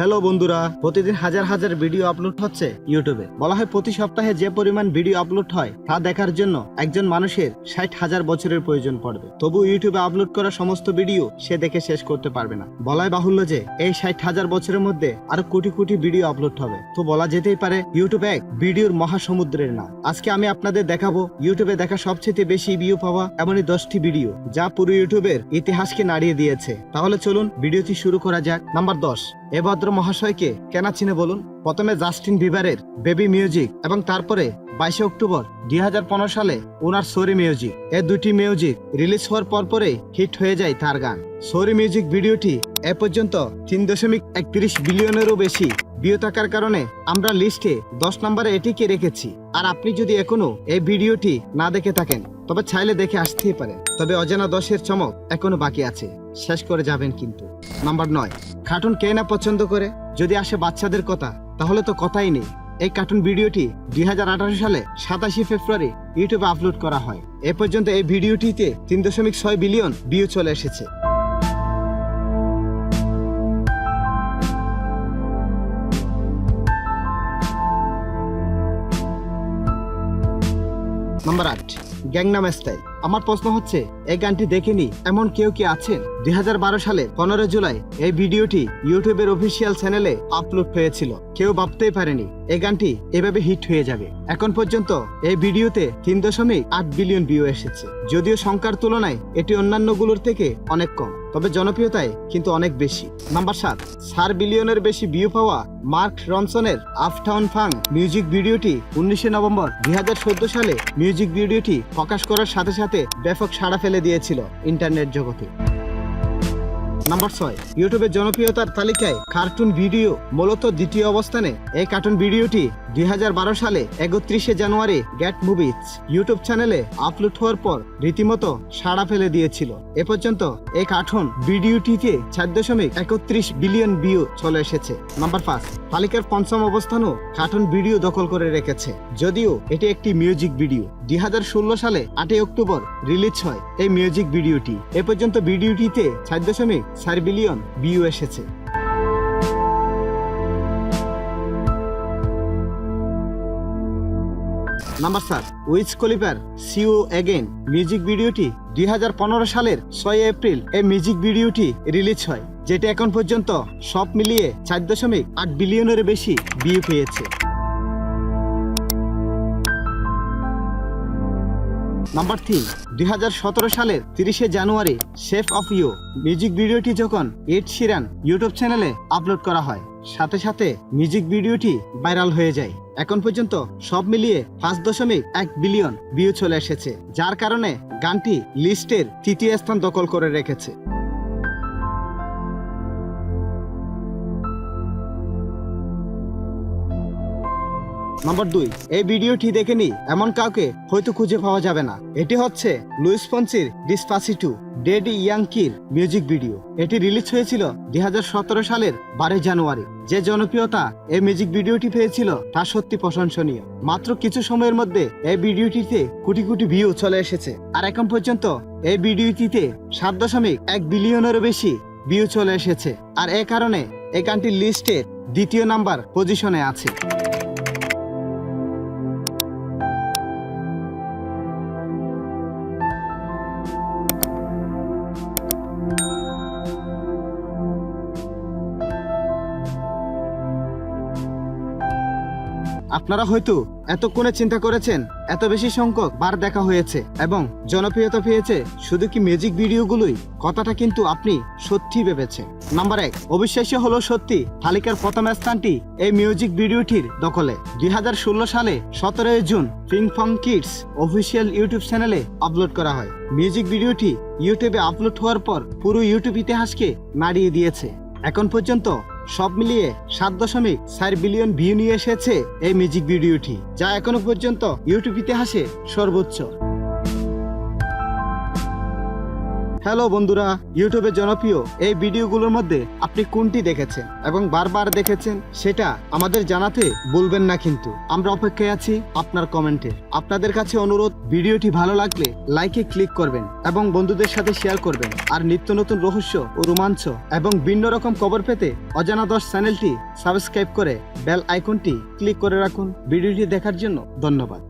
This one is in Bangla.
হ্যালো বন্ধুরা, প্রতিদিন হাজার হাজার ভিডিও আপলোড হচ্ছে ইউটিউবে। বলা হয় প্রতি সপ্তাহে যে পরিমাণ ভিডিও আপলোড হয়, তা দেখার জন্য একজন মানুষের ষাট হাজার বছরের প্রয়োজন পড়বে। তবু ইউটিউবে আপলোড করা সমস্ত ভিডিও সে দেখে শেষ করতে পারবে না। বলাই বাহুল্য যে, এই ষাট হাজার বছরের মধ্যে আরও কোটি কোটি ভিডিও আপলোড হবে। তো বলা যেতেই পারে, ইউটিউব এক ভিডিওর মহাসমুদ্রের নাম আজকে আমি আপনাদের দেখাবো, ইউটিউবে দেখা সবচেয়ে বেশি ভিউ পাওয়া এমনই দশটি ভিডিও, যা পুরো ইউটিউবের ইতিহাসকে নাড়িয়ে দিয়েছে। তাহলে চলুন, ভিডিওটি শুরু করা যাক। নাম্বার দশ, এ ভদ্র মহাশয়কে কেনা চিনে বলুন? প্রথমে জাস্টিন বিবারের বেবি মিউজিক এবং তারপরে বাইশে অক্টোবর দুই হাজার পনেরো সালে ওনার সরি মিউজিক। এ দুটি মিউজিক রিলিজ হওয়ার পরপরেই হিট হয়ে যায় তার গান। সরি মিউজিক ভিডিওটি এ পর্যন্ত তিন দশমিক একত্রিশ বিলিয়নেরও বেশি ভিউ থাকার কারণে আমরা লিস্টে দশ নম্বরে এটিকে রেখেছি। আর আপনি যদি এখনও এই ভিডিওটি না দেখে থাকেন, তবে চাইলে দেখে আসতেই পারেন। তবে অজানা দশের চমক এখনও বাকি আছে। শেষ করে যাবেন কিন্তু। নাম্বার নয় কার্টুন কে না পছন্দ করে? যদি আসে বাচ্চাদের কথা, তাহলে তো কথাই নেই। এই কার্টুন ভিডিওটি দুই হাজার আঠারো সালে সাতাশে ফেব্রুয়ারি ইউটিউবে আপলোড করা হয়। এ পর্যন্ত এই ভিডিওটিতে তিন দশমিক ছয় বিলিয়ন ভিউ চলে এসেছে। নাম্বার আট গ্যাংনাম স্টাইল আমার প্রশ্ন হচ্ছে, এই গানটি দেখেনি এমন কেউ কি আছেন? দুই হাজার বারো সালে পনেরো জুলাই এই ভিডিওটি ইউটিউবের অফিসিয়াল চ্যানেলে আপলোড হয়েছিল। কেউ ভাবতেই পারেনি, এই গানটি এভাবে হিট হয়ে যাবে। এখন পর্যন্ত এই ভিডিওতে তিন দশমিক আট বিলিয়ন ভিউ এসেছে। যদিও সংখ্যার তুলনায় এটি অন্যান্যগুলোর থেকে অনেক কম, তবে জনপ্রিয়তায় কিন্তু অনেক বেশি। নাম্বার সাত, চার বিলিয়নের বেশি ভিউ পাওয়া মার্ক রনসনের আফটাউন ফাং মিউজিক ভিডিওটি উনিশে নভেম্বর দুই সালে মিউজিক ভিডিওটি প্রকাশ করার সাথে সাথে ব্যাপক সাড়া ফেলে দিয়েছিল ইন্টারনেট জগতে। নাম্বার ছয় ইউটিউবের জনপ্রিয়তার তালিকায় কার্টুন ভিডিও, মূলত দ্বিতীয় অবস্থানে। এই কার্টুন ভিডিওটি দুই সালে একত্রিশে জানুয়ারি গ্যাট মুভিজ ইউটিউব চ্যানেলে আপলোড হওয়ার পর রীতিমতো সাড়া ফেলে দিয়েছিল। এ পর্যন্ত এই কার্টুন ভিডিওটিতে চার দশমিক একত্রিশ বিলিয়ন ভিউ চলে এসেছে। নাম্বার পাঁচ তালিকার পঞ্চম অবস্থানও কার্টুন ভিডিও দখল করে রেখেছে। যদিও এটি একটি মিউজিক ভিডিও। দুই হাজার ষোলো সালে আটই অক্টোবর রিলিজ হয় এই মিউজিক ভিডিওটি। এ পর্যন্ত ভিডিওটিতে চার দশমিক চার বিলিয়ন ভিউ এসেছে। নাম্বার স্যার উইজ কলিপার সিও এগেন মিউজিক ভিডিওটি দুই হাজার পনেরো সালের ছয় এপ্রিল এই মিউজিক ভিডিওটি রিলিজ হয়, যেটা এখন পর্যন্ত সব মিলিয়ে চার দশমিক আট বিলিয়নের বেশি ভিউ পেয়েছে। নাম্বার তিন দুই সালের তিরিশে January shape of you music ভিডিওটি যখন এড শিরান ইউটিউব চ্যানেলে আপলোড করা হয়, সাথে সাথে মিউজিক ভিডিওটি ভাইরাল হয়ে যায়। এখন পর্যন্ত সব মিলিয়ে পাঁচ দশমিক এক বিলিয়ন ভিউ চলে এসেছে, যার কারণে গানটি লিস্টের তৃতীয় স্থান দখল করে রেখেছে। নম্বর দুই, এই ভিডিওটি দেখেনি এমন কাউকে হয়তো খুঁজে পাওয়া যাবে না। এটি হচ্ছে লুইস ফন্সির ডিসপাসিটু, ডেডি ইয়াংকির মিউজিক ভিডিও। এটি রিলিজ হয়েছিল দুই সালের বারোই জানুয়ারি। যে জনপ্রিয়তা এই মিউজিক ভিডিওটি পেয়েছিল, তা সত্যি প্রশংসনীয়। মাত্র কিছু সময়ের মধ্যে এই ভিডিওটিতে কোটি কোটি ভিউ চলে এসেছে। আর এখন পর্যন্ত এই ভিডিওটিতে সাত দশমিক এক বিলিয়নেরও বেশি ভিউ চলে এসেছে। আর এ কারণে এই গানটির লিস্টের দ্বিতীয় নাম্বার পজিশনে আছে। আপনারা হয়তো এতক্ষণে চিন্তা করেছেন, এত বেশি সংখ্যক বার দেখা হয়েছে এবং জনপ্রিয়তা পেয়েছে শুধু কি মিউজিক ভিডিওগুলোই? কথাটা কিন্তু আপনি সত্যি ভেবেছেন। নাম্বার এক, অবিশ্বাস্য হলো সত্যি তালিকার প্রথম স্থানটি এই মিউজিক ভিডিওটির দখলে। দুই হাজার ষোলো সালে সতেরোই June Pinkfong kids official YouTube চ্যানেলে আপলোড করা হয়। মিউজিক ভিডিওটি ইউটিউবে আপলোড হওয়ার পর পুরো ইউটিউব ইতিহাসকে নাড়িয়ে দিয়েছে। এখন পর্যন্ত সব মিলিয়ে সাত দশমিক চার বিলিয়ন ভিউ নিয়ে এসেছে এই মিউজিক ভিডিওটি, যা এখনও পর্যন্ত ইউটিউব ইতিহাসে সর্বোচ্চ। হ্যালো বন্ধুরা, ইউটিউবে জনপ্রিয় এই ভিডিওগুলোর মধ্যে আপনি কোনটি দেখেছেন এবং বারবার দেখেছেন সেটা আমাদের জানাতে বলবেন না কিন্তু। আমরা অপেক্ষায় আছি আপনার কমেন্টে। আপনাদের কাছে অনুরোধ, ভিডিওটি ভালো লাগলে লাইকে ক্লিক করবেন এবং বন্ধুদের সাথে শেয়ার করবেন। আর নিত্য নতুন রহস্য ও রোমাঞ্চ এবং ভিন্ন রকম খবর পেতে অজানা দশ চ্যানেলটি সাবস্ক্রাইব করে বেল আইকনটি ক্লিক করে রাখুন। ভিডিওটি দেখার জন্য ধন্যবাদ।